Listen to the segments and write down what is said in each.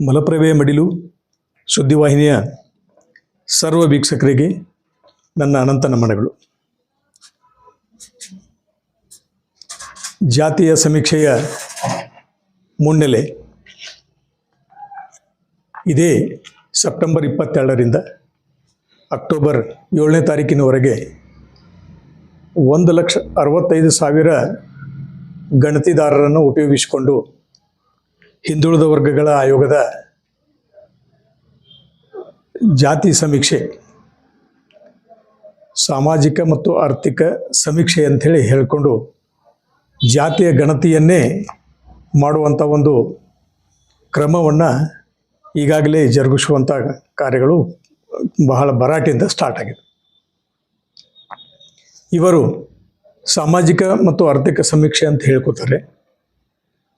ಮಲಪ್ರಭೆ ಮಡಿಲು ಸುದ್ದಿವಾಹಿನಿಯ ಸರ್ವ ವೀಕ್ಷಕರಿಗೆ ನನ್ನ ಅನಂತ ನಮನಗಳು. ಜಾತಿಯ ಸಮೀಕ್ಷೆಯ ಮುನ್ನೆಲೆ ಇದೇ ಸೆಪ್ಟೆಂಬರ್ ಇಪ್ಪತ್ತೆರಡರಿಂದ ಅಕ್ಟೋಬರ್ ಏಳನೇ ತಾರೀಕಿನವರೆಗೆ ಒಂದು ಲಕ್ಷ ಅರವತ್ತೈದು ಸಾವಿರ ಗಣತಿದಾರರನ್ನು ಉಪಯೋಗಿಸಿಕೊಂಡು ಹಿಂದುಳಿದ ವರ್ಗಗಳ ಆಯೋಗದ ಜಾತಿ ಸಮೀಕ್ಷೆ, ಸಾಮಾಜಿಕ ಮತ್ತು ಆರ್ಥಿಕ ಸಮೀಕ್ಷೆ ಅಂಥೇಳಿ ಹೇಳಿಕೊಂಡು ಜಾತಿಯ ಗಣತಿಯನ್ನೇ ಮಾಡುವಂಥ ಒಂದು ಕ್ರಮವನ್ನು ಈಗಾಗಲೇ ಜರುಗಿಸುವಂಥ ಕಾರ್ಯಗಳು ಬಹಳ ಭರಾಟೆಯಿಂದ ಸ್ಟಾರ್ಟ್ ಆಗಿದೆ ಇವರು ಸಾಮಾಜಿಕ ಮತ್ತು ಆರ್ಥಿಕ ಸಮೀಕ್ಷೆ ಅಂತ ಹೇಳ್ಕೊತಾರೆ.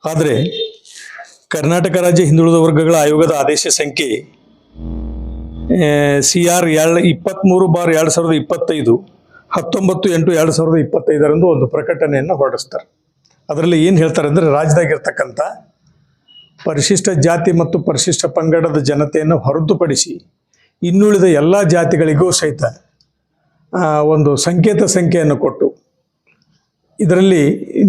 ಆದರೆ ಕರ್ನಾಟಕ ರಾಜ್ಯ ಹಿಂದುಳಿದ ವರ್ಗಗಳ ಆಯೋಗದ ಆದೇಶ ಸಂಖ್ಯೆ ಸಿ ಆರ್ ಎರಡು ಇಪ್ಪತ್ತ್ಮೂರು ಬಾರ್ ಎರಡು ಸಾವಿರದ ಇಪ್ಪತ್ತೈದು, ಹತ್ತೊಂಬತ್ತು ಎಂಟು ಎರಡು ಸಾವಿರದ ಇಪ್ಪತ್ತೈದರಂದು ಒಂದು ಪ್ರಕಟಣೆಯನ್ನು ಹೊರಡಿಸ್ತಾರೆ. ಅದರಲ್ಲಿ ಏನು ಹೇಳ್ತಾರೆ ಅಂದರೆ ರಾಜ್ಯದಾಗಿರ್ತಕ್ಕಂಥ ಪರಿಶಿಷ್ಟ ಜಾತಿ ಮತ್ತು ಪರಿಶಿಷ್ಟ ಪಂಗಡದ ಜನತೆಯನ್ನು ಹೊರತುಪಡಿಸಿ ಇನ್ನುಳಿದ ಎಲ್ಲ ಜಾತಿಗಳಿಗೂ ಸಹಿತ ಒಂದು ಸಂಕೇತ ಸಂಖ್ಯೆಯನ್ನು ಕೊಟ್ಟು, ಇದರಲ್ಲಿ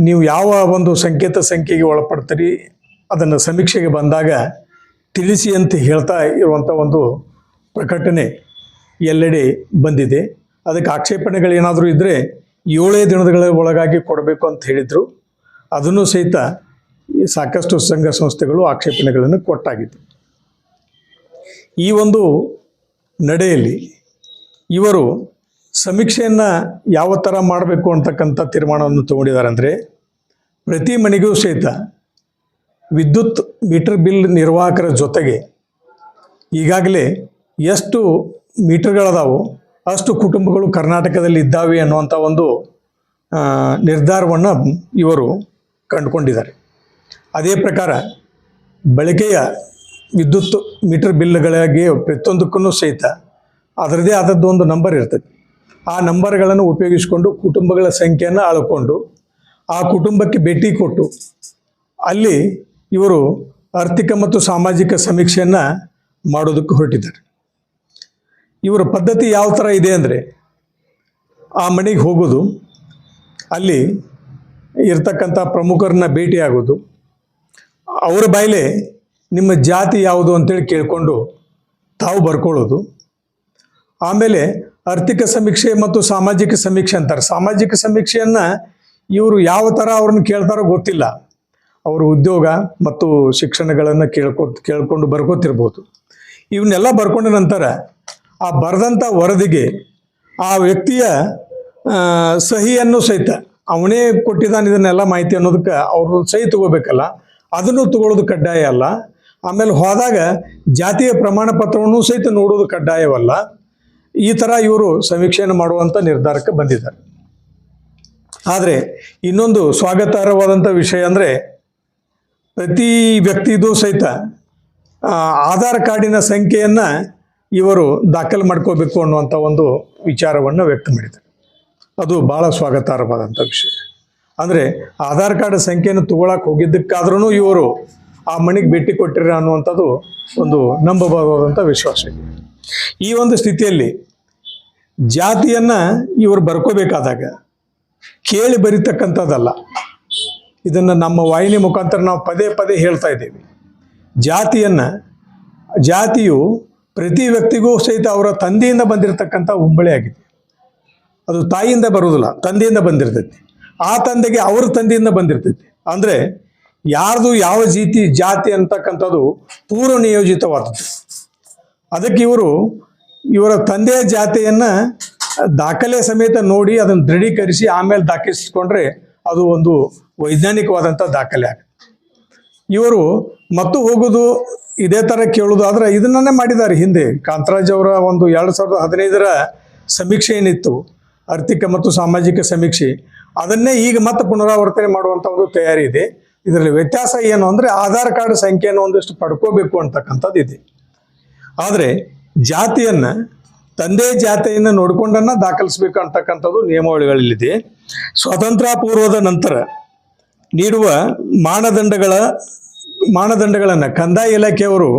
ನೀವು ಯಾವ ಒಂದು ಸಂಕೇತ ಸಂಖ್ಯೆಗೆ ಒಳಪಡ್ತೀರಿ ಅದನ್ನು ಸಮೀಕ್ಷೆಗೆ ಬಂದಾಗ ತಿಳಿಸಿ ಅಂತ ಹೇಳ್ತಾ ಇರುವಂಥ ಒಂದು ಪ್ರಕಟಣೆ ಎಲ್ಲೆಡೆ ಬಂದಿದೆ. ಅದಕ್ಕೆ ಆಕ್ಷೇಪಣೆಗಳೇನಾದರೂ ಇದ್ದರೆ ಏಳೇ ದಿನಗಳ ಒಳಗಾಗಿ ಕೊಡಬೇಕು ಅಂತ ಹೇಳಿದರು. ಅದನ್ನು ಸಹಿತ ಸಾಕಷ್ಟು ಸಂಘ ಸಂಸ್ಥೆಗಳು ಆಕ್ಷೇಪಣೆಗಳನ್ನು ಕೊಟ್ಟಾಗಿತ್ತು. ಈ ಒಂದು ನಡೆಯಲ್ಲಿ ಇವರು ಸಮೀಕ್ಷೆಯನ್ನು ಯಾವ ಥರ ಮಾಡಬೇಕು ಅಂತಕ್ಕಂಥ ತೀರ್ಮಾನವನ್ನು ತಗೊಂಡಿದ್ದಾರೆ ಅಂದರೆ ಪ್ರತಿ ಮನೆಗೂ ಸಹಿತ ವಿದ್ಯುತ್ ಮೀಟರ್ ಬಿಲ್ ನಿರ್ವಾಹಕರ ಜೊತೆಗೆ ಈಗಾಗಲೇ ಎಷ್ಟು ಮೀಟರ್ಗಳದಾವೋ ಅಷ್ಟು ಕುಟುಂಬಗಳು ಕರ್ನಾಟಕದಲ್ಲಿ ಇದ್ದಾವೆ ಅನ್ನುವಂಥ ಒಂದು ನಿರ್ಧಾರವನ್ನು ಇವರು ಕಂಡುಕೊಂಡಿದ್ದಾರೆ. ಅದೇ ಪ್ರಕಾರ ಬಳಕೆಯ ವಿದ್ಯುತ್ ಮೀಟರ್ ಬಿಲ್ಗಳಿಗೆ ಪ್ರತಿಯೊಂದಕ್ಕೂ ಸಹಿತ ಅದರದೇ ಆದದ್ದು ಒಂದು ನಂಬರ್ ಇರ್ತದೆ. ಆ ನಂಬರ್ಗಳನ್ನು ಉಪಯೋಗಿಸಿಕೊಂಡು ಕುಟುಂಬಗಳ ಸಂಖ್ಯೆಯನ್ನು ಆಳ್ಕೊಂಡು ಆ ಕುಟುಂಬಕ್ಕೆ ಭೇಟಿ ಕೊಟ್ಟು ಅಲ್ಲಿ ಇವರು ಆರ್ಥಿಕ ಮತ್ತು ಸಾಮಾಜಿಕ ಸಮೀಕ್ಷೆಯನ್ನು ಮಾಡೋದಕ್ಕೆ ಹೊರಟಿದ್ದಾರೆ. ಇವರ ಪದ್ಧತಿ ಯಾವ ಥರ ಇದೆ ಅಂದರೆ ಆ ಮನೆಗೆ ಹೋಗೋದು, ಅಲ್ಲಿ ಇರ್ತಕ್ಕಂಥ ಪ್ರಮುಖರನ್ನ ಭೇಟಿಯಾಗೋದು ಅವರ ಬಾಯಲೆ ನಿಮ್ಮ ಜಾತಿ ಯಾವುದು ಅಂತೇಳಿ ಕೇಳಿಕೊಂಡು ತಾವು ಬರ್ಕೊಳ್ಳೋದು, ಆಮೇಲೆ ಆರ್ಥಿಕ ಸಮೀಕ್ಷೆ ಮತ್ತು ಸಾಮಾಜಿಕ ಸಮೀಕ್ಷೆ ಅಂತಾರೆ. ಸಾಮಾಜಿಕ ಸಮೀಕ್ಷೆಯನ್ನು ಇವರು ಯಾವ ಥರ ಅವ್ರನ್ನ ಕೇಳ್ತಾರೋ ಗೊತ್ತಿಲ್ಲ. ಅವರು ಉದ್ಯೋಗ ಮತ್ತು ಶಿಕ್ಷಣಗಳನ್ನು ಕೇಳ್ಕೊ, ಕೇಳ್ಕೊಂಡು ಬರ್ಕೋತಿರ್ಬೋದು. ಇವನ್ನೆಲ್ಲ ಬರ್ಕೊಂಡ ನಂತರ ಆ ಬರೆದಂಥ ವರದಿಗೆ ಆ ವ್ಯಕ್ತಿಯ ಸಹಿಯನ್ನು ಸಹಿತ ಅವನೇ ಕೊಟ್ಟಿದ್ದಾನೆ ಇದನ್ನೆಲ್ಲ ಮಾಹಿತಿ ಅನ್ನೋದಕ್ಕೆ ಅವರು ಸಹಿ ತಗೋಬೇಕಲ್ಲ, ಅದನ್ನು ತಗೊಳ್ಳೋದು ಕಡ್ಡಾಯ ಅಲ್ಲ. ಆಮೇಲೆ ಹೋದಾಗ ಜಾತಿಯ ಪ್ರಮಾಣ ಪತ್ರವನ್ನು ಸಹಿತ ನೋಡೋದು ಕಡ್ಡಾಯವಲ್ಲ. ಈ ಥರ ಇವರು ಸಮೀಕ್ಷೆಯನ್ನು ಮಾಡುವಂಥ ನಿರ್ಧಾರಕ್ಕೆ ಬಂದಿದ್ದಾರೆ. ಆದರೆ ಇನ್ನೊಂದು ಸ್ವಾಗತಾರ್ಹವಾದಂಥ ವಿಷಯ ಅಂದರೆ ಪ್ರತಿ ವ್ಯಕ್ತಿದು ಸಹಿತ ಆಧಾರ್ ಕಾರ್ಡಿನ ಸಂಖ್ಯೆಯನ್ನು ಇವರು ದಾಖಲು ಮಾಡ್ಕೋಬೇಕು ಅನ್ನುವಂಥ ಒಂದು ವಿಚಾರವನ್ನು ವ್ಯಕ್ತ ಮಾಡಿದ್ದಾರೆ. ಅದು ಭಾಳ ಸ್ವಾಗತಾರ್ಹವಾದಂಥ ವಿಷಯ. ಅಂದರೆ ಆಧಾರ್ ಕಾರ್ಡ್ ಸಂಖ್ಯೆಯನ್ನು ತಗೊಳಕ್ಕೆ ಹೋಗಿದ್ದಕ್ಕಾದ್ರೂ ಇವರು ಆ ಮನೆಗೆ ಭೇಟಿ ಕೊಟ್ಟಿರ ಅನ್ನುವಂಥದ್ದು ಒಂದು ನಂಬಬಹುದಾದಂಥ ವಿಶ್ವಾಸ ಈ ಒಂದು ಸ್ಥಿತಿಯಲ್ಲಿ ಜಾತಿಯನ್ನು ಇವರು ಬರ್ಕೋಬೇಕಾದಾಗ ಕೇಳಿ ಬರಿತಕ್ಕಂಥದ್ದಲ್ಲ. ಇದನ್ನು ನಮ್ಮ ವಾಹಿನಿ ಮುಖಾಂತರ ನಾವು ಪದೇ ಪದೇ ಹೇಳ್ತಾ ಇದ್ದೀವಿ. ಜಾತಿಯನ್ನು, ಜಾತಿಯು ಪ್ರತಿ ವ್ಯಕ್ತಿಗೂ ಸಹಿತ ಅವರ ತಂದೆಯಿಂದ ಬಂದಿರತಕ್ಕಂಥ ಉಂಬಳಿ ಆಗಿದೆ. ಅದು ತಾಯಿಯಿಂದ ಬರುವುದಿಲ್ಲ, ತಂದೆಯಿಂದ ಬಂದಿರ್ತೈತಿ. ಆ ತಂದೆಗೆ ಅವ್ರ ತಂದೆಯಿಂದ ಬಂದಿರ್ತೈತಿ. ಅಂದರೆ ಯಾರ್ದು ಯಾವ ಜೀತಿ, ಜಾತಿ ಅಂತಕ್ಕಂಥದ್ದು ಪೂರ್ವ ನಿಯೋಜಿತವಾದದ್ದು. ಅದಕ್ಕೆ ಇವರು, ಇವರ ತಂದೆಯ ಜಾತಿಯನ್ನು ದಾಖಲೆ ಸಮೇತ ನೋಡಿ ಅದನ್ನು ದೃಢೀಕರಿಸಿ ಆಮೇಲೆ ದಾಖಲಿಸಿಕೊಂಡ್ರೆ ಅದು ಒಂದು ವೈಜ್ಞಾನಿಕವಾದಂಥ ದಾಖಲೆ ಆಗ ಇವರು ಮತ್ತು ಹೋಗೋದು ಇದೇ ಥರ ಕೇಳೋದು ಆದರೆ ಇದನ್ನೇ ಮಾಡಿದ್ದಾರೆ ಹಿಂದೆ. ಕಾಂತರಾಜ್ ಅವರ ಒಂದು ಎರಡು ಸಾವಿರದ ಹದಿನೈದರ ಸಮೀಕ್ಷೆ ಏನಿತ್ತು? ಆರ್ಥಿಕ ಮತ್ತು ಸಾಮಾಜಿಕ ಸಮೀಕ್ಷೆ. ಅದನ್ನೇ ಈಗ ಮತ್ತೆ ಪುನರಾವರ್ತನೆ ಮಾಡುವಂಥ ಒಂದು ತಯಾರಿ ಇದೆ. ಇದರಲ್ಲಿ ವ್ಯತ್ಯಾಸ ಏನು ಅಂದರೆ ಆಧಾರ್ ಕಾರ್ಡ್ ಸಂಖ್ಯೆಯನ್ನು ಒಂದಿಷ್ಟು ಪಡ್ಕೋಬೇಕು ಅಂತಕ್ಕಂಥದ್ದು ಇದೆ ಆದರೆ ಜಾತಿಯನ್ನು ತಂದೆ ಜಾತೆಯನ್ನು ನೋಡಿಕೊಂಡನ್ನ ದಾಖಲಿಸಬೇಕು ಅಂತಕ್ಕಂಥದ್ದು ನಿಯಮಾವಳಿಗಳಲ್ಲಿದೆ. ಸ್ವಾತಂತ್ರ್ಯ ಪೂರ್ವದ ನಂತರ ನೀಡುವ ಮಾನದಂಡಗಳ, ಮಾನದಂಡಗಳನ್ನು ಕಂದಾಯ ಇಲಾಖೆಯವರು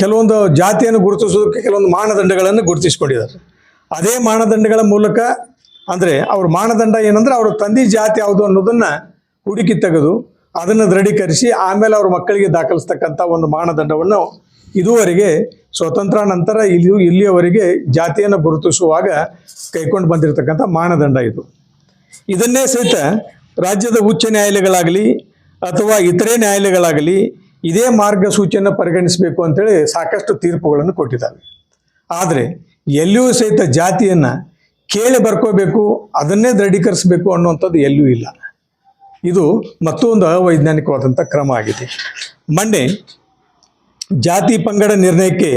ಕೆಲವೊಂದು ಜಾತಿಯನ್ನು ಗುರುತಿಸೋದಕ್ಕೆ ಕೆಲವೊಂದು ಮಾನದಂಡಗಳನ್ನು ಗುರುತಿಸ್ಕೊಂಡಿದ್ದಾರೆ. ಅದೇ ಮಾನದಂಡಗಳ ಮೂಲಕ ಅಂದರೆ ಅವ್ರ ಮಾನದಂಡ ಏನಂದ್ರೆ ಅವರು ತಂದೆ ಜಾತಿ ಯಾವುದು ಅನ್ನೋದನ್ನು ಹುಡುಕಿ ತೆಗೆದು ಅದನ್ನು ದೃಢೀಕರಿಸಿ ಆಮೇಲೆ ಅವ್ರ ಮಕ್ಕಳಿಗೆ ದಾಖಲಿಸ್ತಕ್ಕಂಥ ಒಂದು ಮಾನದಂಡವನ್ನು ಇದುವರೆಗೆ ಸ್ವತಂತ್ರ ನಂತರ ಇಲ್ಲಿ ಇಲ್ಲಿಯವರೆಗೆ ಜಾತಿಯನ್ನು ಗುರುತಿಸುವಾಗ ಕೈಕೊಂಡು ಬಂದಿರತಕ್ಕಂಥ ಮಾನದಂಡ ಇದು. ಇದನ್ನೇ ಸಹಿತ ರಾಜ್ಯದ ಉಚ್ಚ ನ್ಯಾಯಾಲಯಗಳಾಗಲಿ ಅಥವಾ ಇತರೆ ನ್ಯಾಯಾಲಯಗಳಾಗಲಿ ಇದೇ ಮಾರ್ಗಸೂಚಿಯನ್ನು ಪರಿಗಣಿಸಬೇಕು ಅಂತೇಳಿ ಸಾಕಷ್ಟು ತೀರ್ಪುಗಳನ್ನು ಕೊಟ್ಟಿದ್ದಾವೆ. ಆದರೆ ಎಲ್ಲಿಯೂ ಸಹಿತ ಜಾತಿಯನ್ನು ಕೇಳಿ ಬರ್ಕೋಬೇಕು, ಅದನ್ನೇ ದೃಢೀಕರಿಸಬೇಕು ಅನ್ನುವಂಥದ್ದು ಎಲ್ಲೂ ಇಲ್ಲ. ಇದು ಮತ್ತೊಂದು ಅವೈಜ್ಞಾನಿಕವಾದಂಥ ಕ್ರಮ ಆಗಿದೆ. ಮೊನ್ನೆ ಜಾತಿ ಪಂಗಡ ನಿರ್ಣಯಕ್ಕೆ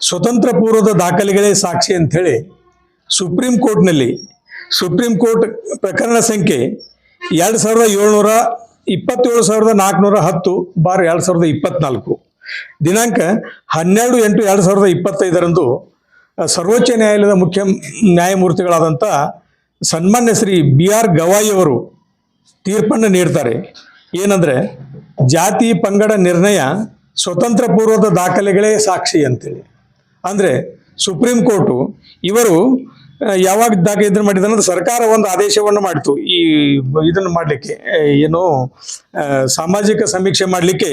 ಸ್ವತಂತ್ರ ಪೂರ್ವದ ದಾಖಲೆಗಳೇ ಸಾಕ್ಷಿ ಅಂಥೇಳಿ ಸುಪ್ರೀಂ ಕೋರ್ಟ್ನಲ್ಲಿ ಸುಪ್ರೀಂ ಕೋರ್ಟ್ ಪ್ರಕರಣ ಸಂಖ್ಯೆ ಎರಡು ಸಾವಿರದ ಏಳ್ನೂರ ಇಪ್ಪತ್ತೇಳು ಸಾವಿರದ ನಾಲ್ಕುನೂರ ಹತ್ತು ಬಾರ್ ಎರಡು ಸಾವಿರದ ಇಪ್ಪತ್ನಾಲ್ಕು. ದಿನಾಂಕ ಹನ್ನೆರಡು ಎಂಟು ಎರಡು ಸಾವಿರದ ಇಪ್ಪತ್ತೈದರಂದು ಸರ್ವೋಚ್ಚ ನ್ಯಾಯಾಲಯದ ಮುಖ್ಯ ನ್ಯಾಯಮೂರ್ತಿಗಳಾದಂಥ ಸನ್ಮಾನ್ಯ ಶ್ರೀ ಬಿ ಆರ್ ಗವಾಯಿ ಅವರು ತೀರ್ಪನ್ನು ನೀಡ್ತಾರೆ. ಏನಂದರೆ ಜಾತಿ ಪಂಗಡ ನಿರ್ಣಯ ಸ್ವತಂತ್ರ ಪೂರ್ವದ ದಾಖಲೆಗಳೇ ಸಾಕ್ಷಿ ಅಂತೇಳಿ. ಅಂದರೆ ಸುಪ್ರೀಂ ಕೋರ್ಟು ಇವರು ಯಾವಾಗ ದಾಖಲೆ ಇದನ್ನು ಮಾಡಿದ ಅಂದ್ರೆ ಸರ್ಕಾರ ಒಂದು ಆದೇಶವನ್ನು ಮಾಡಿತು. ಈ ಇದನ್ನು ಮಾಡಲಿಕ್ಕೆ ಏನು ಸಾಮಾಜಿಕ ಸಮೀಕ್ಷೆ ಮಾಡಲಿಕ್ಕೆ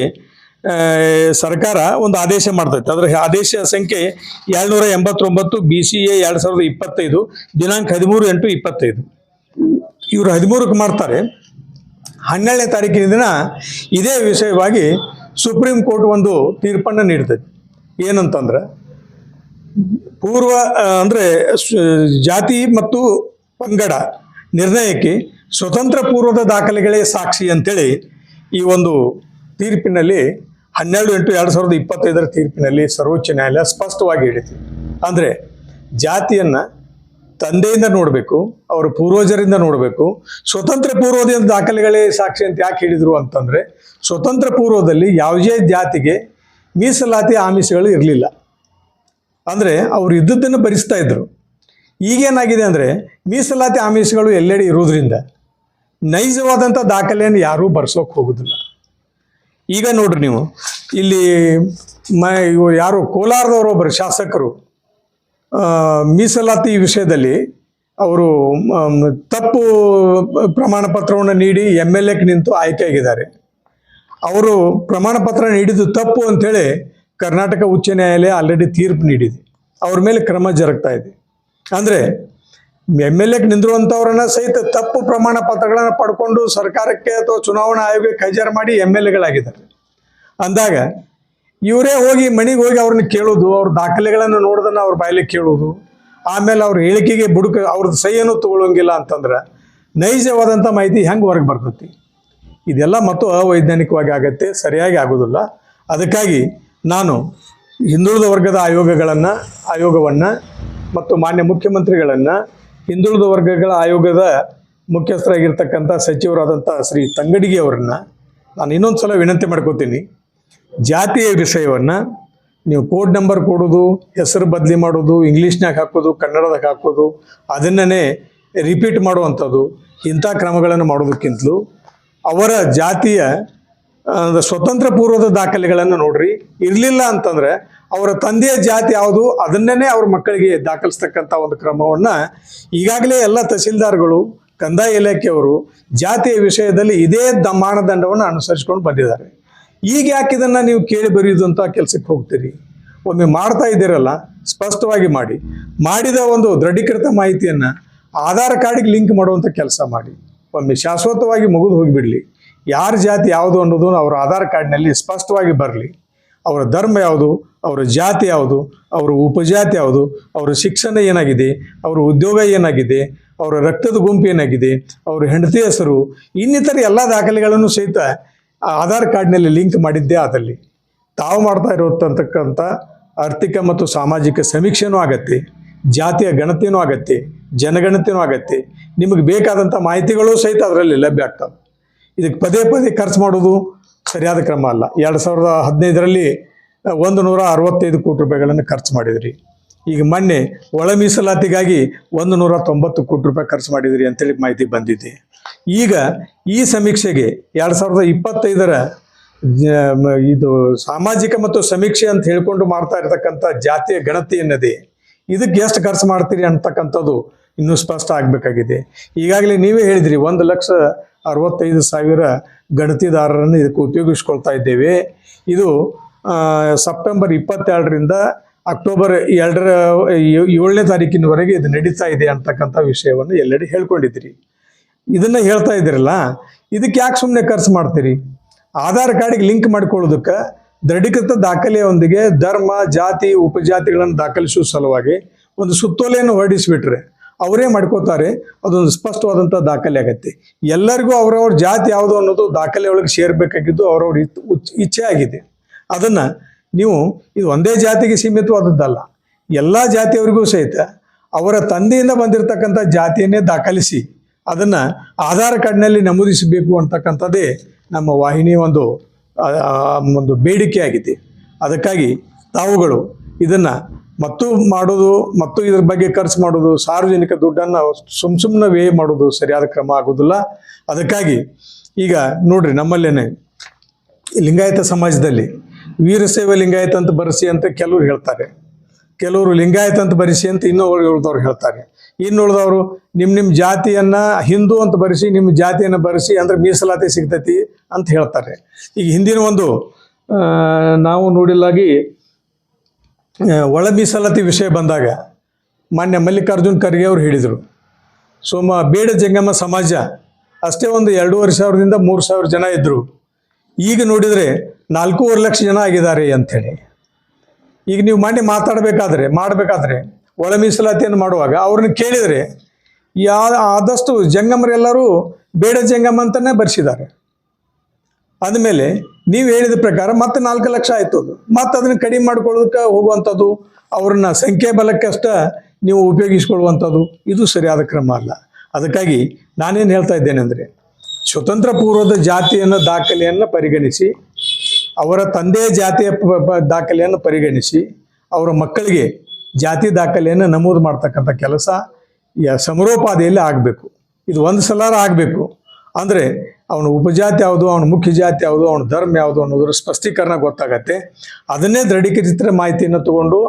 ಸರ್ಕಾರ ಒಂದು ಆದೇಶ ಮಾಡ್ತೈತೆ ಅದರ ಆದೇಶ ಸಂಖ್ಯೆ ಏಳ್ನೂರ ಎಂಬತ್ತೊಂಬತ್ತು ಬಿ ಸಿ ಎ ಎರಡು ಸಾವಿರದ ಇಪ್ಪತ್ತೈದು, ದಿನಾಂಕ ಹದಿಮೂರು ಎಂಟು ಇಪ್ಪತ್ತೈದು. ಇವರು ಹದಿಮೂರಕ್ಕೆ ಮಾಡ್ತಾರೆ. ಹನ್ನೆರಡನೇ ತಾರೀಕಿನ ದಿನ ಇದೇ ವಿಷಯವಾಗಿ ಸುಪ್ರೀಂ ಕೋರ್ಟ್ ಒಂದು ತೀರ್ಪನ್ನು ನೀಡ್ತೈತಿ. ಏನಂತಂದ್ರೆ, ಪೂರ್ವ ಅಂದರೆ ಜಾತಿ ಮತ್ತು ಪಂಗಡ ನಿರ್ಣಯಕ್ಕೆ ಸ್ವತಂತ್ರ ಪೂರ್ವದ ದಾಖಲೆಗಳೇ ಸಾಕ್ಷಿ ಅಂತೇಳಿ ಈ ಒಂದು ತೀರ್ಪಿನಲ್ಲಿ ಹನ್ನೆರಡು ಎಂಟು ಎರಡು ಸಾವಿರದ ಇಪ್ಪತ್ತೈದರ ತೀರ್ಪಿನಲ್ಲಿ ಸರ್ವೋಚ್ಚ ನ್ಯಾಯಾಲಯ ಸ್ಪಷ್ಟವಾಗಿ ಹೇಳಿದೆ. ಅಂದರೆ ಜಾತಿಯನ್ನು ತಂದೆಯಿಂದ ನೋಡಬೇಕು, ಅವರ ಪೂರ್ವಜರಿಂದ ನೋಡಬೇಕು. ಸ್ವತಂತ್ರ ಪೂರ್ವದ ದಾಖಲೆಗಳೇ ಸಾಕ್ಷಿ ಅಂತ ಯಾಕೆ ಹೇಳಿದರು ಅಂತಂದರೆ, ಸ್ವತಂತ್ರ ಪೂರ್ವದಲ್ಲಿ ಯಾವುದೇ ಜಾತಿಗೆ ಮೀಸಲಾತಿ ಆಮಿಷಗಳು ಇರಲಿಲ್ಲ. ಅಂದರೆ ಅವರು ಇದ್ದದ್ದನ್ನು ಭರಿಸ್ತಾ ಇದ್ದರು ಈಗೇನಾಗಿದೆ ಅಂದರೆ, ಮೀಸಲಾತಿ ಆಮಿಷಗಳು ಎಲ್ಲೆಡೆ ಇರೋದ್ರಿಂದ ನೈಜವಾದಂಥ ದಾಖಲೆಯನ್ನು ಯಾರೂ ಬರ್ಸೋಕೆ ಹೋಗೋದಿಲ್ಲ. ಈಗ ನೋಡ್ರಿ ನೀವು, ಇಲ್ಲಿ ಮ ಯಾರು ಕೋಲಾರದವರು ಒಬ್ಬರು ಶಾಸಕರು ಮೀಸಲಾತಿ ವಿಷಯದಲ್ಲಿ ಅವರು ತಪ್ಪು ಪ್ರಮಾಣ ಪತ್ರವನ್ನು ನೀಡಿ ಎಂ ಎಲ್ ಎಗೆ ನಿಂತು ಆಯ್ಕೆಯಾಗಿದ್ದಾರೆ. ಅವರು ಪ್ರಮಾಣ ಪತ್ರ ನೀಡಿದ್ದು ತಪ್ಪು ಅಂತೇಳಿ ಕರ್ನಾಟಕ ಉಚ್ಚ ನ್ಯಾಯಾಲಯ ಆಲ್ರೆಡಿ ತೀರ್ಪು ನೀಡಿದೆ. ಅವ್ರ ಮೇಲೆ ಕ್ರಮ ಜರುಗ್ತಾ ಇದೆ. ಅಂದರೆ ಎಂ ಎಲ್ ಎಗೆ ನಿಂದಿರುವಂಥವ್ರನ್ನ ಸಹಿತ ತಪ್ಪು ಪ್ರಮಾಣ ಪತ್ರಗಳನ್ನು ಪಡ್ಕೊಂಡು ಸರ್ಕಾರಕ್ಕೆ ಅಥವಾ ಚುನಾವಣಾ ಆಯೋಗಕ್ಕೆ ಕೈಜಾರು ಮಾಡಿ ಎಂ ಎಲ್ ಎಗಳಾಗಿದ್ದಾರೆ. ಅಂದಾಗ ಇವರೇ ಹೋಗಿ ಮನೆಗೆ ಹೋಗಿ ಅವ್ರನ್ನ ಕೇಳೋದು, ಅವ್ರ ದಾಖಲೆಗಳನ್ನು ನೋಡೋದನ್ನ ಅವ್ರ ಬಾಯಲ್ಲಿ ಕೇಳೋದು. ಆಮೇಲೆ ಅವ್ರ ಹೇಳಿಕೆಗೆ ಬುಡುಕ ಅವ್ರದ್ದು ಸಹಿಯನ್ನು ತಗೊಳ್ಳೋಂಗಿಲ್ಲ ಅಂತಂದ್ರೆ ನೈಜವಾದಂಥ ಮಾಹಿತಿ ಹೆಂಗೆ ಹೊರಗೆ ಬರ್ತೈತಿ? ಇದೆಲ್ಲ ಮತ್ತು ಅವೈಜ್ಞಾನಿಕವಾಗಿ ಆಗತ್ತೆ, ಸರಿಯಾಗಿ ಆಗೋದಿಲ್ಲ. ಅದಕ್ಕಾಗಿ ನಾನು ಹಿಂದುಳಿದ ವರ್ಗದ ಆಯೋಗಗಳನ್ನು, ಆಯೋಗವನ್ನು ಮತ್ತು ಮಾನ್ಯ ಮುಖ್ಯಮಂತ್ರಿಗಳನ್ನು ಹಿಂದುಳಿದ ವರ್ಗಗಳ ಆಯೋಗದ ಮುಖ್ಯಸ್ಥರಾಗಿರ್ತಕ್ಕಂಥ ಸಚಿವರಾದಂಥ ಶ್ರೀ ತಂಗಡಿಗೆ ಅವರನ್ನು ನಾನು ಇನ್ನೊಂದು ಸಲ ವಿನಂತಿ ಮಾಡ್ಕೋತೀನಿ. ಜಾತಿಯ ವಿಷಯವನ್ನು ನೀವು ಕೋಡ್ ನಂಬರ್ ಕೊಡೋದು, ಹೆಸರು ಬದಲಿ ಮಾಡೋದು ಇಂಗ್ಲೀಷ್ನಾಗ ಹಾಕೋದು, ಕನ್ನಡದಾಗ ಹಾಕೋದು ಅದನ್ನೇ ರಿಪೀಟ್ ಮಾಡುವಂಥದ್ದು, ಇಂಥ ಕ್ರಮಗಳನ್ನು ಮಾಡೋದಕ್ಕಿಂತಲೂ ಅವರ ಜಾತಿಯ ಸ್ವತಂತ್ರ ಪೂರ್ವದ ದಾಖಲೆಗಳನ್ನು ನೋಡ್ರಿ. ಇರಲಿಲ್ಲ ಅಂತಂದ್ರೆ ಅವರ ತಂದೆಯ ಜಾತಿ ಯಾವುದು ಅದನ್ನೇ ಅವ್ರ ಮಕ್ಕಳಿಗೆ ದಾಖಲಿಸ್ತಕ್ಕಂಥ ಒಂದು ಕ್ರಮವನ್ನು ಈಗಾಗಲೇ ಎಲ್ಲ ತಹಸೀಲ್ದಾರ್ಗಳು, ಕಂದಾಯ ಇಲಾಖೆಯವರು ಜಾತಿಯ ವಿಷಯದಲ್ಲಿ ಇದೇ ದ, ಮಾನದಂಡವನ್ನು ಅನುಸರಿಸ್ಕೊಂಡು ಬಂದಿದ್ದಾರೆ. ಈಗ ಯಾಕೆ ಇದನ್ನು ನೀವು ಕೇಳಿ ಬರೆಯುವುದಂಥ ಕೆಲಸಕ್ಕೆ ಹೋಗ್ತೀರಿ? ಒಮ್ಮೆ ಮಾಡ್ತಾ ಇದ್ದೀರಲ್ಲ, ಸ್ಪಷ್ಟವಾಗಿ ಮಾಡಿ. ಮಾಡಿದ ಒಂದು ದೃಢೀಕೃತ ಮಾಹಿತಿಯನ್ನು ಆಧಾರ್ ಕಾರ್ಡಿಗೆ ಲಿಂಕ್ ಮಾಡುವಂಥ ಕೆಲಸ ಮಾಡಿ. ಒಮ್ಮೆ ಶಾಶ್ವತವಾಗಿ ಮುಗಿದು ಹೋಗಿಬಿಡಲಿ. ಯಾರ ಜಾತಿ ಯಾವುದು ಅನ್ನೋದು ಅವರ ಆಧಾರ್ ಕಾರ್ಡ್ನಲ್ಲಿ ಸ್ಪಷ್ಟವಾಗಿ ಬರಲಿ. ಅವರ ಧರ್ಮ ಯಾವುದು, ಅವರ ಜಾತಿ ಯಾವುದು, ಅವರ ಉಪಜಾತಿ ಯಾವುದು, ಅವರ ಶಿಕ್ಷಣ ಏನಾಗಿದೆ, ಅವರ ಉದ್ಯೋಗ ಏನಾಗಿದೆ, ಅವರ ರಕ್ತದ ಗುಂಪು ಏನಾಗಿದೆ, ಅವರ ಹೆಂಡತಿ ಹೆಸರು, ಇನ್ನಿತರ ಎಲ್ಲ ದಾಖಲೆಗಳನ್ನು ಸಹಿತ ಆಧಾರ್ ಕಾರ್ಡ್ನಲ್ಲಿ ಲಿಂಕ್ ಮಾಡಿದ್ದೇ ಅದರಲ್ಲಿ ತಾವು ಮಾಡ್ತಾ ಇರತಕ್ಕಂಥ ಆರ್ಥಿಕ ಮತ್ತು ಸಾಮಾಜಿಕ ಸಮೀಕ್ಷೆನೂ ಆಗತ್ತೆ, ಜಾತಿಯ ಗಣತಿನೂ ಆಗತ್ತೆ, ಜನಗಣತಿನೂ ಆಗತ್ತೆ. ನಿಮಗೆ ಬೇಕಾದಂಥ ಮಾಹಿತಿಗಳು ಸಹಿತ ಅದರಲ್ಲಿ ಲಭ್ಯ ಆಗ್ತವೆ. ಇದಕ್ಕೆ ಪದೇ ಪದೇ ಖರ್ಚು ಮಾಡೋದು ಸರಿಯಾದ ಕ್ರಮ ಅಲ್ಲ. ಎರಡು ಸಾವಿರದ ಹದಿನೈದರಲ್ಲಿ, ಒಂದು ನೂರ ಅರವತ್ತೈದು ಕೋಟಿ ರೂಪಾಯಿಗಳನ್ನು ಖರ್ಚು ಮಾಡಿದ್ರಿ. ಈಗ ಮೊನ್ನೆ ಒಳ ಮೀಸಲಾತಿಗಾಗಿ ಒಂದು ನೂರ ತೊಂಬತ್ತು ಕೋಟಿ ರೂಪಾಯಿ ಖರ್ಚು ಮಾಡಿದಿರಿ ಅಂತೇಳಿ ಮಾಹಿತಿ ಬಂದಿದೆ. ಈಗ ಈ ಸಮೀಕ್ಷೆಗೆ ಎರಡು ಸಾವಿರದ ಇಪ್ಪತ್ತೈದರ ಇದು ಸಾಮಾಜಿಕ ಮತ್ತು ಸಮೀಕ್ಷೆ ಅಂತ ಹೇಳ್ಕೊಂಡು ಮಾಡ್ತಾ ಇರತಕ್ಕಂಥ ಜಾತಿಯ ಗಣತಿ ಎನ್ನದೆ ಇದಕ್ಕೆ ಎಷ್ಟು ಖರ್ಚು ಮಾಡ್ತೀರಿ ಅಂತಕ್ಕಂಥದ್ದು ಇನ್ನೂ ಸ್ಪಷ್ಟ ಆಗಬೇಕಾಗಿದೆ. ಈಗಾಗಲೇ ನೀವೇ ಹೇಳಿದ್ರಿ ಒಂದು ಲಕ್ಷ ಅರವತ್ತೈದು ಸಾವಿರ ಗಣತಿದಾರರನ್ನು ಇದಕ್ಕೆ ಉಪಯೋಗಿಸ್ಕೊಳ್ತಾ ಇದ್ದೇವೆ. ಇದು ಸೆಪ್ಟೆಂಬರ್ ಇಪ್ಪತ್ತೆರಡರಿಂದ ಅಕ್ಟೋಬರ್ ಎರಡರ ಏಳನೇ ತಾರೀಕಿನವರೆಗೆ ಇದು ನಡೀತಾ ಇದೆ ಅಂತಕ್ಕಂಥ ವಿಷಯವನ್ನು ಎಲ್ಲೆಡೆ ಹೇಳ್ಕೊಂಡಿದ್ದೀರಿ. ಇದನ್ನು ಹೇಳ್ತಾ ಇದ್ದೀರಲ್ಲ, ಇದಕ್ಕೆ ಯಾಕೆ ಸುಮ್ಮನೆ ಖರ್ಚು ಮಾಡ್ತೀರಿ? ಆಧಾರ್ ಕಾರ್ಡಿಗೆ ಲಿಂಕ್ ಮಾಡ್ಕೊಳ್ಳೋದಕ್ಕೆ ದೃಢೀಕೃತ ದಾಖಲೆಯೊಂದಿಗೆ ಧರ್ಮ, ಜಾತಿ, ಉಪಜಾತಿಗಳನ್ನು ದಾಖಲಿಸುವ ಸಲುವಾಗಿ ಒಂದು ಸುತ್ತೋಲೆಯನ್ನು ಹೊರಡಿಸಿಬಿಟ್ರೆ ಅವರೇ ಮಾಡ್ಕೋತಾರೆ, ಅದೊಂದು ಸ್ಪಷ್ಟವಾದಂಥ ದಾಖಲೆ ಆಗತ್ತೆ. ಎಲ್ಲರಿಗೂ ಅವರವ್ರ ಜಾತಿ ಯಾವುದು ಅನ್ನೋದು ದಾಖಲೆ ಒಳಗೆ ಸೇರ್ಬೇಕಾಗಿದ್ದು ಅವರವ್ರ ಇಚ್ಛೆ ಆಗಿದೆ. ಅದನ್ನ ನೀವು ಇದು ಒಂದೇ ಜಾತಿಗೆ ಸೀಮಿತವಾದದ್ದಲ್ಲ, ಎಲ್ಲ ಜಾತಿಯವರಿಗೂ ಸಹಿತ ಅವರ ತಂದೆಯಿಂದ ಬಂದಿರತಕ್ಕಂಥ ಜಾತಿಯನ್ನೇ ದಾಖಲಿಸಿ ಅದನ್ನು ಆಧಾರ್ ಕಾರ್ಡ್ನಲ್ಲಿ ನಮೂದಿಸಬೇಕು ಅಂತಕ್ಕಂಥದ್ದೇ ನಮ್ಮ ವಾಹಿನಿಯ ಒಂದು ಒಂದು ಬೇಡಿಕೆ ಆಗಿದೆ. ಅದಕ್ಕಾಗಿ ತಾವುಗಳು ಇದನ್ನು ಮತ್ತು ಮಾಡೋದು, ಮತ್ತು ಇದ್ರ ಬಗ್ಗೆ ಖರ್ಚು ಮಾಡೋದು, ಸಾರ್ವಜನಿಕ ದುಡ್ಡನ್ನು ಸುಮ್ ಸುಮ್ಮನೆ ವ್ಯಯ ಮಾಡೋದು ಸರಿಯಾದ ಕ್ರಮ ಆಗೋದಿಲ್ಲ. ಅದಕ್ಕಾಗಿ ಈಗ ನೋಡ್ರಿ ನಮ್ಮಲ್ಲೇನೆ ಲಿಂಗಾಯತ ಸಮಾಜದಲ್ಲಿ ವೀರಶೈವ ಲಿಂಗಾಯತ ಅಂತ ಬರೆಸಿ ಅಂತ ಕೆಲವರು ಹೇಳ್ತಾರೆ. ಕೆಲವರು ಲಿಂಗಾಯತ ಅಂತ ಬರೆಸಿ ಅಂತ ಇನ್ನೂ ಉಳಿದವ್ರು ಹೇಳ್ತಾರೆ. ಇನ್ನು ಉಳಿದವರು ನಿಮ್ಮ ನಿಮ್ಮ ಜಾತಿಯನ್ನ ಹಿಂದೂ ಅಂತ ಬರೆಸಿ ನಿಮ್ಮ ಜಾತಿಯನ್ನು ಬರೆಸಿ ಅಂದ್ರೆ ಮೀಸಲಾತಿ ಸಿಗ್ತೈತಿ ಅಂತ ಹೇಳ್ತಾರೆ. ಈಗ ಹಿಂದಿನ ಒಂದು ನಾವು ನೋಡಿಲ್ಲಾಗಿ ಒಳ ಮೀಸಲಾತಿ ವಿಷಯ ಬಂದಾಗ ಮಾನ್ಯ ಮಲ್ಲಿಕಾರ್ಜುನ್ ಖರ್ಗೆ ಅವರು ಹೇಳಿದರು. ಸೋಮ ಬೇಡ ಜಂಗಮ ಸಮಾಜ, ಅಷ್ಟೇ ಒಂದು ಎರಡೂವರೆ ಸಾವಿರದಿಂದ ಮೂರು ಸಾವಿರ ಜನ ಇದ್ದರು ಈಗ ನೋಡಿದರೆ ನಾಲ್ಕೂವರೆ ಲಕ್ಷ ಜನ ಆಗಿದ್ದಾರೆ ಅಂಥೇಳಿ. ಈಗ ನೀವು ಮಾಡಿ ಮಾತಾಡಬೇಕಾದ್ರೆ, ಮಾಡಬೇಕಾದ್ರೆ ಒಳ ಮೀಸಲಾತಿಯನ್ನು ಮಾಡುವಾಗ ಅವ್ರನ್ನ ಕೇಳಿದರೆ ಯಾ, ಆದಷ್ಟು ಜಂಗಮರೆಲ್ಲರೂ ಬೇಡ ಜಂಗಮ ಅಂತಲೇ ಬರೆಸಿದ್ದಾರೆ. ಅಂದಮೇಲೆ ನೀವು ಹೇಳಿದ ಪ್ರಕಾರ ಮತ್ತೆ ನಾಲ್ಕು ಲಕ್ಷ ಆಯಿತು ಅದು. ಮತ್ತೆ ಅದನ್ನು ಕಡಿಮೆ ಮಾಡ್ಕೊಳ್ಳೋದಕ್ಕೆ ಹೋಗುವಂಥದ್ದು, ಅವ್ರನ್ನ ಸಂಖ್ಯೆ ಬಲಕ್ಕಷ್ಟ ನೀವು ಉಪಯೋಗಿಸ್ಕೊಳ್ಳುವಂಥದ್ದು, ಇದು ಸರಿಯಾದ ಕ್ರಮ ಅಲ್ಲ. ಅದಕ್ಕಾಗಿ ನಾನೇನು ಹೇಳ್ತಾ ಇದ್ದೇನೆ ಅಂದರೆ ಸ್ವತಂತ್ರ ಪೂರ್ವದ ಜಾತಿಯನ್ನು ದಾಖಲೆಯನ್ನು ಪರಿಗಣಿಸಿ ಅವರ ತಂದೆ ಜಾತಿಯ ದಾಖಲೆಯನ್ನು ಪರಿಗಣಿಸಿ ಅವರ ಮಕ್ಕಳಿಗೆ ಜಾತಿ ದಾಖಲೆಯನ್ನು ನಮೂದು ಮಾಡ್ತಕ್ಕಂಥ ಕೆಲಸ ಸಮರೋಪಾದಿಯಲ್ಲಿ ಆಗಬೇಕು. ಇದು ಒಂದು ಸಲ ಆಗಬೇಕು. ಅಂದರೆ ಅವನ ಉಪಜಾತಿ ಯಾವುದು, ಅವನ ಮುಖ್ಯ ಜಾತಿ ಯಾವುದು, ಅವನ ಧರ್ಮ ಯಾವುದು ಅನ್ನೋದ್ರ ಸ್ಪಷ್ಟೀಕರಣ ಗೊತ್ತಾಗತ್ತೆ. ಅದನ್ನೇ ದೃಢೀಕರಿಸಿದ್ರೆ ಮಾಹಿತಿಯನ್ನು ತಗೊಂಡು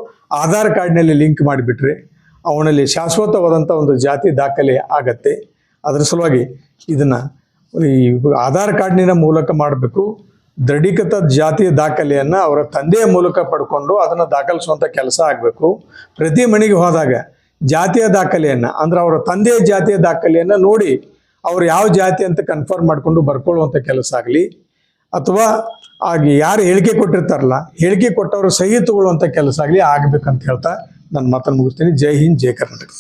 ಆಧಾರ್ ಕಾರ್ಡ್ನಲ್ಲಿ ಲಿಂಕ್ ಮಾಡಿಬಿಟ್ರೆ ಅವನಲ್ಲಿ ಶಾಶ್ವತವಾದಂಥ ಒಂದು ಜಾತಿ ದಾಖಲೆ ಆಗತ್ತೆ. ಅದರ ಸಲುವಾಗಿ ಇದನ್ನು ಈ ಆಧಾರ್ ಕಾರ್ಡ್ನಿನ ಮೂಲಕ ಮಾಡಬೇಕು. ದೃಢೀಕೃತ ಜಾತಿಯ ದಾಖಲೆಯನ್ನು ಅವರ ತಂದೆಯ ಮೂಲಕ ಪಡ್ಕೊಂಡು ಅದನ್ನು ದಾಖಲಿಸುವಂಥ ಕೆಲಸ ಆಗಬೇಕು. ಪ್ರತಿ ಮನೆಗೆ ಹೋದಾಗ ಜಾತಿಯ ದಾಖಲೆಯನ್ನು, ಅಂದ್ರೆ ಅವರ ತಂದೆಯ ಜಾತಿಯ ದಾಖಲೆಯನ್ನು ನೋಡಿ ಅವ್ರು ಯಾವ ಜಾತಿ ಅಂತ ಕನ್ಫರ್ಮ್ ಮಾಡಿಕೊಂಡು ಬರ್ಕೊಳ್ಳುವಂಥ ಕೆಲಸ ಆಗಲಿ. ಅಥವಾ ಆಗಿ ಯಾರು ಹೇಳಿಕೆ ಕೊಟ್ಟಿರ್ತಾರಲ್ಲ, ಹೇಳಿಕೆ ಕೊಟ್ಟವರು ಸಹಿ ತಗೊಳ್ಳುವಂಥ ಕೆಲಸ ಆಗಲಿ ಆಗ್ಬೇಕಂತ ಹೇಳ್ತಾ ನನ್ನ ಮಾತನ್ನು ಮುಗಿಸ್ತೀನಿ. ಜೈ ಹಿಂದ್, ಜೈ ಕರ್ನಾಟಕ.